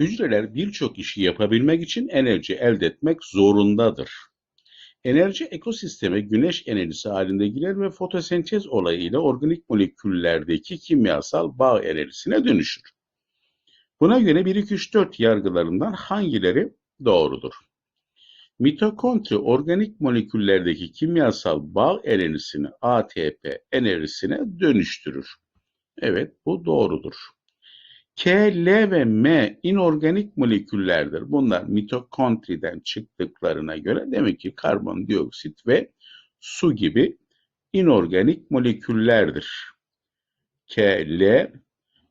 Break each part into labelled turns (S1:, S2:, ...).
S1: Hücreler birçok işi yapabilmek için enerji elde etmek zorundadır. Enerji ekosisteme güneş enerjisi halinde girer ve fotosentez olayıyla organik moleküllerdeki kimyasal bağ enerjisine dönüşür. Buna göre 1, 2, 3, 4 yargılarından hangileri doğrudur? Mitokondri organik moleküllerdeki kimyasal bağ enerjisini ATP enerjisine dönüştürür. Evet bu doğrudur. K, L ve M inorganik moleküllerdir. Bunlar mitokondriden çıktıklarına göre demek ki karbondioksit ve su gibi inorganik moleküllerdir. K, L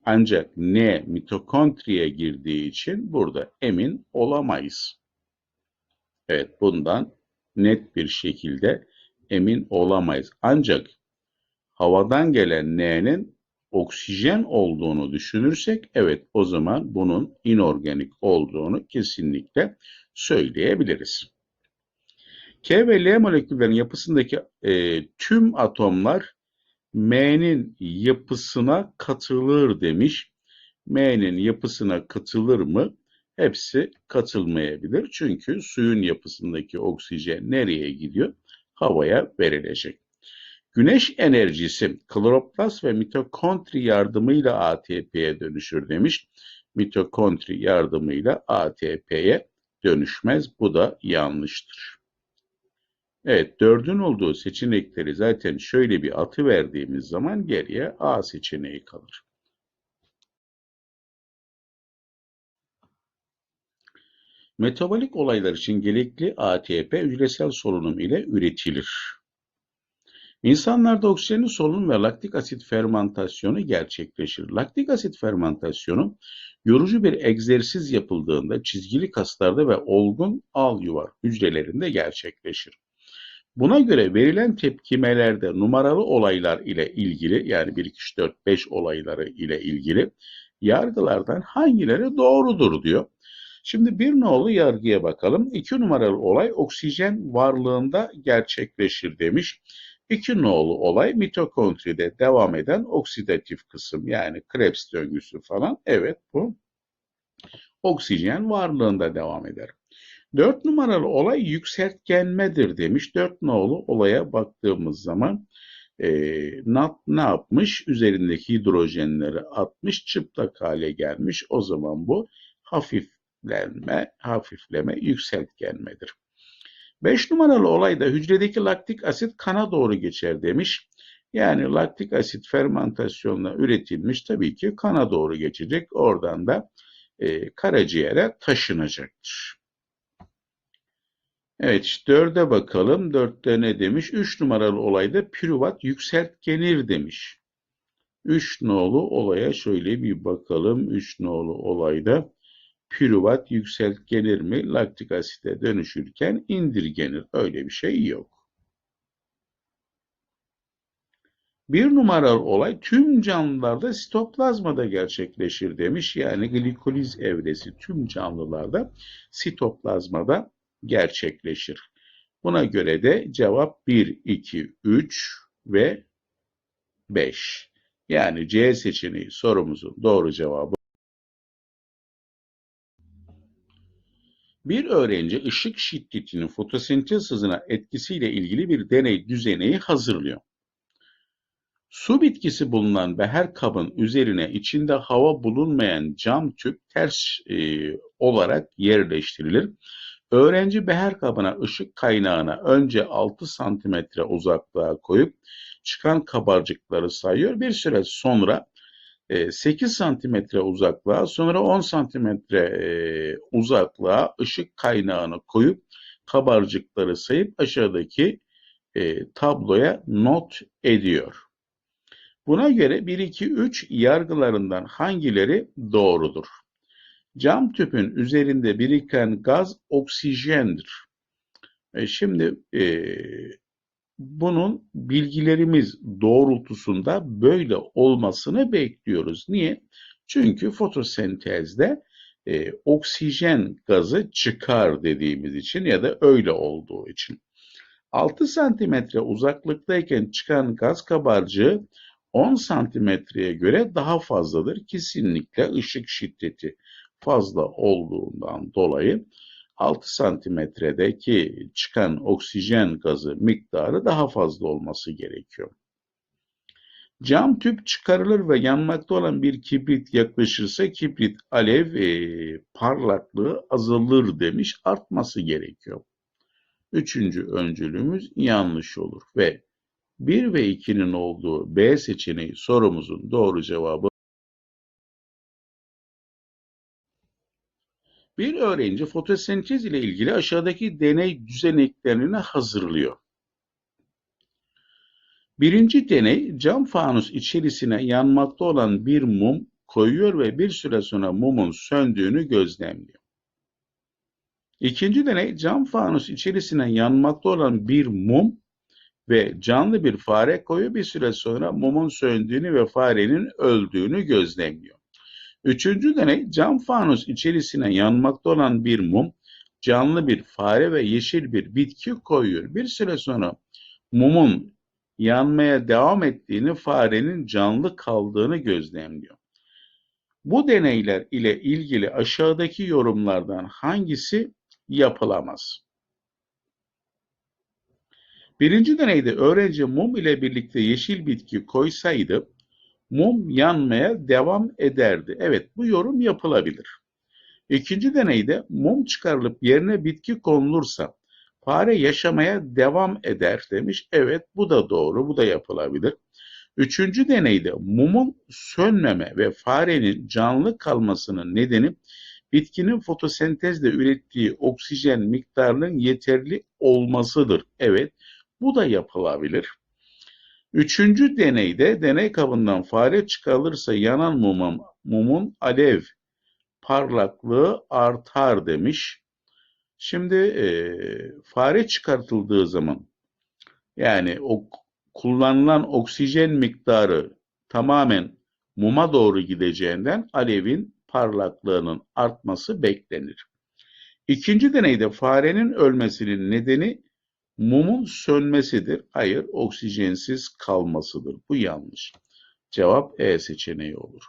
S1: ancak N mitokondriye girdiği için burada emin olamayız. Evet bundan net bir şekilde emin olamayız. Ancak havadan gelen N'nin oksijen olduğunu düşünürsek evet o zaman bunun inorganik olduğunu kesinlikle söyleyebiliriz. K ve L moleküllerin yapısındaki e, tüm atomlar M'nin yapısına katılır demiş. M'nin yapısına katılır mı? Hepsi katılmayabilir. Çünkü suyun yapısındaki oksijen nereye gidiyor? Havaya verilecek. Güneş enerjisi kloroplast ve mitokondri yardımıyla ATP'ye dönüşür demiş. Mitokondri yardımıyla ATP'ye dönüşmez. Bu da yanlıştır. Evet, dördün olduğu seçenekleri zaten şöyle bir atı verdiğimiz zaman geriye A seçeneği kalır. Metabolik olaylar için gerekli ATP hücresel solunum ile üretilir. İnsanlarda oksijenin solunum ve laktik asit fermentasyonu gerçekleşir. Laktik asit fermentasyonu yorucu bir egzersiz yapıldığında çizgili kaslarda ve olgun al yuvar hücrelerinde gerçekleşir. Buna göre verilen tepkimelerde numaralı olaylar ile ilgili yani 1, 2, 3, 4, 5 olayları ile ilgili yargılardan hangileri doğrudur diyor. Şimdi bir nolu yargıya bakalım. İki numaralı olay oksijen varlığında gerçekleşir demiş. İki nolu olay mitokondride devam eden oksidatif kısım yani Krebs döngüsü falan. Evet bu oksijen varlığında devam eder. Dört numaralı olay yükseltgenmedir demiş. Dört nolu olaya baktığımız zaman e, NAT ne yapmış? Üzerindeki hidrojenleri atmış, çıplak hale gelmiş. O zaman bu hafiflenme, hafifleme yükseltgenmedir. 5 numaralı olayda hücredeki laktik asit kana doğru geçer demiş. Yani laktik asit fermentasyonla üretilmiş tabii ki kana doğru geçecek. Oradan da e, karaciğere taşınacaktır. Evet işte dörde bakalım. Dörtte ne demiş? Üç numaralı olayda pürüvat yükseltgenir demiş. Üç nolu olaya şöyle bir bakalım. Üç nolu olayda pürüvat yükseltgenir mi? Laktik asite dönüşürken indirgenir. Öyle bir şey yok. Bir numaralı olay tüm canlılarda sitoplazmada gerçekleşir demiş. Yani glikoliz evresi tüm canlılarda sitoplazmada gerçekleşir. Buna göre de cevap 1, 2, 3 ve 5. Yani C seçeneği sorumuzun doğru cevabı. Bir öğrenci ışık şiddetinin fotosentez hızına etkisiyle ilgili bir deney düzeneği hazırlıyor. Su bitkisi bulunan beher kabın üzerine içinde hava bulunmayan cam tüp ters e, olarak yerleştirilir. Öğrenci beher kabına ışık kaynağına önce 6 santimetre uzaklığa koyup çıkan kabarcıkları sayıyor. Bir süre sonra 8 e, santimetre uzaklığa sonra 10 santimetre e, uzaklığa ışık kaynağını koyup kabarcıkları sayıp aşağıdaki e, tabloya not ediyor. Buna göre 1, 2, 3 yargılarından hangileri doğrudur? Cam tüpün üzerinde biriken gaz oksijendir. E şimdi bunun bilgilerimiz doğrultusunda böyle olmasını bekliyoruz. Niye? Çünkü fotosentezde e, oksijen gazı çıkar dediğimiz için ya da öyle olduğu için. 6 santimetre uzaklıktayken çıkan gaz kabarcığı 10 santimetreye göre daha fazladır. Kesinlikle ışık şiddeti fazla olduğundan dolayı 6 santimetredeki çıkan oksijen gazı miktarı daha fazla olması gerekiyor. Cam tüp çıkarılır ve yanmakta olan bir kibrit yaklaşırsa kibrit alev e, parlaklığı azalır demiş artması gerekiyor. Üçüncü öncülümüz yanlış olur ve 1 ve 2'nin olduğu B seçeneği sorumuzun doğru cevabı. Bir öğrenci fotosentez ile ilgili aşağıdaki deney düzeneklerini hazırlıyor. Birinci deney cam fanus içerisine yanmakta olan bir mum koyuyor ve bir süre sonra mumun söndüğünü gözlemliyor. İkinci deney cam fanus içerisine yanmakta olan bir mum ve canlı bir fare koyuyor bir süre sonra mumun söndüğünü ve farenin öldüğünü gözlemliyor. Üçüncü deney cam fanus içerisine yanmakta olan bir mum, canlı bir fare ve yeşil bir bitki koyuyor. Bir süre sonra mumun yanmaya devam ettiğini, farenin canlı kaldığını gözlemliyor. Bu deneyler ile ilgili aşağıdaki yorumlardan hangisi yapılamaz? Birinci deneyde öğrenci mum ile birlikte yeşil bitki koysaydı, mum yanmaya devam ederdi. Evet, bu yorum yapılabilir. İkinci deneyde mum çıkarılıp yerine bitki konulursa, fare yaşamaya devam eder demiş. Evet, bu da doğru, bu da yapılabilir. Üçüncü deneyde mumun sönmeme ve farenin canlı kalmasının nedeni bitkinin fotosentezle ürettiği oksijen miktarının yeterli olmasıdır. Evet, bu da yapılabilir. Üçüncü deneyde deney kabından fare çıkarılırsa yanan mumun, mumun alev parlaklığı artar demiş. Şimdi e, fare çıkartıldığı zaman yani o kullanılan oksijen miktarı tamamen muma doğru gideceğinden alevin parlaklığının artması beklenir. İkinci deneyde farenin ölmesinin nedeni mumun sönmesidir. Hayır, oksijensiz kalmasıdır. Bu yanlış. Cevap E seçeneği olur.